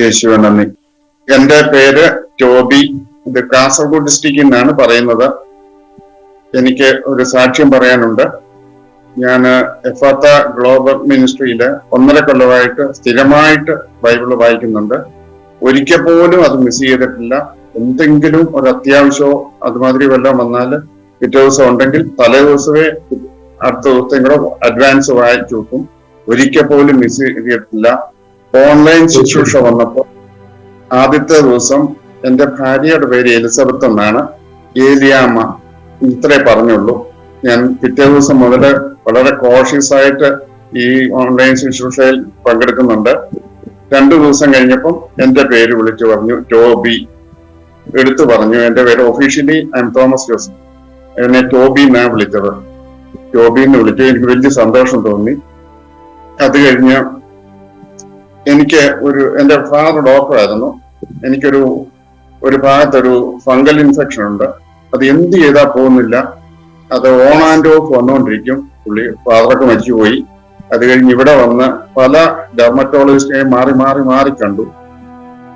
യേശുവെ നന്ദി. എന്റെ പേര് ടോബി. ഇത് കാസർഗോഡ് ഡിസ്ട്രിക്റ്റിൽ നിന്നാണ് പറയുന്നത്. എനിക്ക് ഒരു സാക്ഷ്യം പറയാനുണ്ട്. ഞാൻ എഫാത്ത ഗ്ലോബൽ മിനിസ്ട്രിയിൽ ഒന്നര കൊല്ലമായിട്ട് സ്ഥിരമായിട്ട് ബൈബിൾ വായിക്കുന്നുണ്ട്. ഒരിക്കൽ പോലും അത് മിസ് ചെയ്തിട്ടില്ല. എന്തെങ്കിലും ഒരു അത്യാവശ്യമോ അതുമാതിരി വല്ലതും വന്നാൽ പിറ്റേ ദിവസം ഉണ്ടെങ്കിൽ തലേ ദിവസമേ അടുത്ത ദിവസത്തെ കൂടെ അഡ്വാൻസ് വായിച്ചു നോക്കും. ഒരിക്കൽ പോലും മിസ് ചെയ്തിട്ടില്ല. ഓൺലൈൻ ശുശ്രൂഷ വന്നപ്പോൾ ആദ്യത്തെ ദിവസം എന്റെ ഭാര്യയുടെ പേര് എലിസബത്ത് എന്നാണ്. ഏലിയാമ്മ ഇത്രേ പറഞ്ഞുള്ളൂ. ഞാൻ പിറ്റേ ദിവസം മുതൽ വളരെ കോഷ്യസ് ആയിട്ട് ഈ ഓൺലൈൻ ശുശ്രൂഷയിൽ പങ്കെടുക്കുന്നുണ്ട്. രണ്ടു ദിവസം കഴിഞ്ഞപ്പം എന്റെ പേര് വിളിച്ചു പറഞ്ഞു ടോബി. എടുത്തു പറഞ്ഞു. എന്റെ പേര് officially I M Thomas Joseph എന്നെ ടോബി എന്നാണ് വിളിച്ചത്. ടോബി എന്ന് വിളിച്ചു എനിക്ക് വലിയ സന്തോഷം തോന്നി. അത് കഴിഞ്ഞ് എനിക്ക് ഒരു എന്റെ ഫാദർ ഡോക്ടറായിരുന്നു എനിക്കൊരു ഒരു ഭാഗത്തൊരു ഫംഗൽ ഇൻഫെക്ഷൻ ഉണ്ട്. അത് എന്ത് ചെയ്താൽ പോകുന്നില്ല. അത് ഓൺ ആൻഡ് ഓഫ് വന്നുകൊണ്ടിരിക്കും പുള്ളി ഫാദറൊക്കെ മരിച്ചുപോയി. അത് കഴിഞ്ഞ് ഇവിടെ വന്ന് പല ഡെർമറ്റോളജിസ്റ്റിനെ മാറി മാറി മാറി കണ്ടു.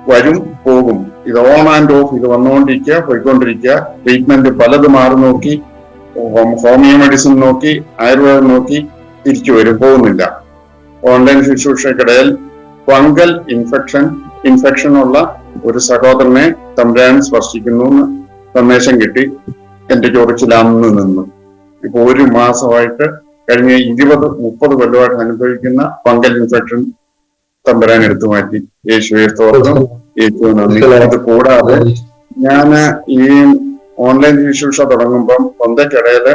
വരും പോകും. ഇത് ഓൺ ആൻഡ് ഓഫ് ഇത് വന്നുകൊണ്ടിരിക്കുക പോയിക്കൊണ്ടിരിക്കുക. ട്രീറ്റ്മെന്റ് പലത് മാറി നോക്കി. ഹോമിയോ മെഡിസിൻ നോക്കി ആയുർവേദം നോക്കി തിരിച്ചു വരും. പോകുന്നില്ല. ഓൺലൈൻ ശുശ്രൂഷക്കിടയിൽ ഫംഗൽ ഇൻഫെക്ഷൻ ഇൻഫെക്ഷൻ ഉള്ള ഒരു സഹോദരനെ തമ്പുരാൻ സ്പർശിക്കുന്നു എന്ന് സന്ദേശം കിട്ടി. എന്റെ ചോറിച്ചിലാന്ന് നിന്നു. ഇപ്പൊ ഒരു മാസമായിട്ട് കഴിഞ്ഞ ഇരുപത് മുപ്പത് കൊല്ലമായിട്ട് അനുഭവിക്കുന്ന ഫംഗൽ ഇൻഫെക്ഷൻ തമ്പുരാൻ എടുത്തു മാറ്റി. യേശുവെ സ്തോത്രം. യേശു നന്ദി. കൂടാതെ ഞാൻ ഈ ഓൺലൈൻ ശുശ്രൂഷ തുടങ്ങുമ്പം പൊന്തക്കിടയിൽ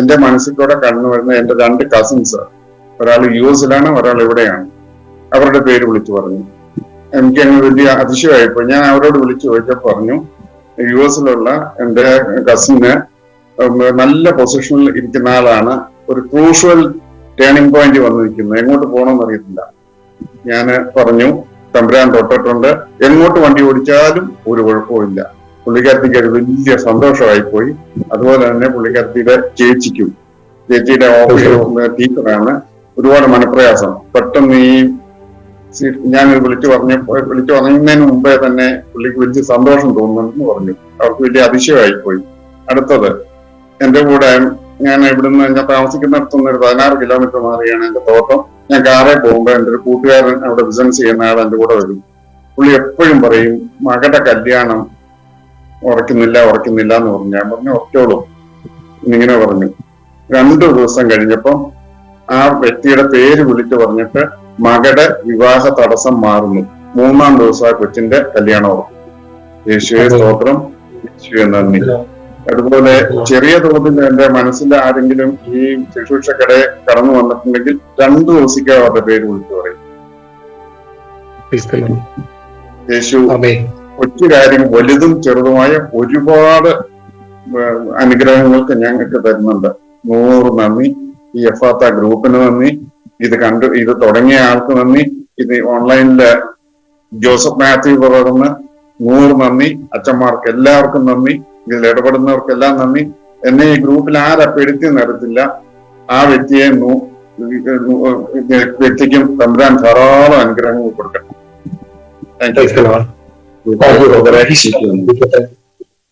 എന്റെ മനസ്സിൽ കൂടെ കടന്നു വരുന്ന എന്റെ രണ്ട് കസിൻസ് ഒരാൾ യു എസിലാണ് ഒരാൾ ഇവിടെയാണ്. അവരുടെ പേര് വിളിച്ചു പറഞ്ഞു. എനിക്ക് അങ്ങനെ വലിയ അതിശയമായിപ്പോ ഞാൻ അവരോട് വിളിച്ചു ചോദിച്ചപ്പോൾ പറഞ്ഞു യു എസിലുള്ള എന്റെ കസിന് നല്ല പൊസിഷനിൽ ഇരിക്കുന്ന ആളാണ്. ഒരു ക്രൂഷ്യൽ ടേണിംഗ് പോയിന്റ് വന്നിരിക്കുന്നത് എങ്ങോട്ട് പോകണമെന്ന് അറിയത്തില്ല. ഞാൻ പറഞ്ഞു തമ്പുരാൻ തൊട്ടിട്ടുണ്ട്. എങ്ങോട്ട് വണ്ടി ഓടിച്ചാലും ഒരു കുഴപ്പമില്ല പുള്ളിക്കാരത്തിക്ക് ഒരു വലിയ സന്തോഷമായി പോയി അതുപോലെ തന്നെ പുള്ളിക്കാരത്തിയുടെ ചേച്ചിക്കും ചേച്ചിയുടെ ഓഫീസ് ടീച്ചറാണ് ഒരുപാട് മനപ്രയാസം. പെട്ടെന്ന് ഈ ഞാൻ വിളിച്ചു പറഞ്ഞ വിളിച്ചു പറഞ്ഞതിന് മുമ്പേ തന്നെ പുള്ളിക്ക് വലിയ സന്തോഷം തോന്നുന്നു പറഞ്ഞു. അവർക്ക് വലിയ അതിശയമായി പോയി. അടുത്തത് എന്റെ കൂടെ ഞാൻ ഇവിടുന്ന് ഞാൻ താമസിക്കുന്നിടത്തുനിന്ന് ഒരു പതിനാറ് കിലോമീറ്റർ മാറിയാണ് എന്റെ തോട്ടം. ഞാൻ കാറേ പോകുമ്പോൾ എന്റെ ഒരു കൂട്ടുകാരൻ അവിടെ ബിസിനസ് ചെയ്യുന്ന ആൾ എന്റെ കൂടെ വരും. പുള്ളി എപ്പോഴും പറയും മകളുടെ കല്യാണം ഉറക്കുന്നില്ല ഉറക്കുന്നില്ല എന്ന് പറഞ്ഞു. ഞാൻ പറഞ്ഞു ഉറച്ചോളൂ എന്നിങ്ങനെ പറഞ്ഞു. രണ്ടു ദിവസം കഴിഞ്ഞപ്പം ആ വ്യക്തിയുടെ പേര് വിളിച്ചു പറഞ്ഞിട്ട് മകളുടെ വിവാഹ തടസ്സം മാറുന്നു. മൂന്നാം ദിവസം ആ കൊച്ചിന്റെ കല്യാണം ഉറക്കും യേശുവെ സ്തോത്രം. യേശുവെ നന്ദി. അതുപോലെ ചെറിയ തോതിൽ എന്റെ മനസ്സിൽ ആരെങ്കിലും ഈ ശുശ്രൂഷക്കടെ കടന്നു വന്നിട്ടുണ്ടെങ്കിൽ രണ്ടു ദിവസിക്ക് അവരുടെ പേര് വിളിച്ചു പറയും. യേശു കൊച്ചു കാര്യം വലുതും ചെറുതുമായ ഒരുപാട് അനുഗ്രഹങ്ങൾക്ക് ഞങ്ങൾക്ക് തരുന്നുണ്ട്. നൂറ് നന്ദി. ഈ എഫാത്ത ഗ്രൂപ്പിന് നന്ദി. ഇത് കണ്ടു ഇത് തുടങ്ങിയ ആൾക്ക് നന്ദി. ഇത് ഓൺലൈനിൽ ജോസഫ് മാത്യു പറയുന്ന നൂറ് നന്ദി. അച്ഛന്മാർക്ക് എല്ലാവർക്കും നന്ദി. ഇതിൽ ഇടപെടുന്നവർക്കെല്ലാം നന്ദി. എന്നെ ഈ ഗ്രൂപ്പിൽ ആരാ പെടുത്തി നടത്തില്ല. ആ വ്യക്തിയെ നൂ- വ്യക്തിക്കും തമ്പുരാൻ ധാരാളം അനുഗ്രഹങ്ങൾ കൊടുക്കട്ടെ. Thank you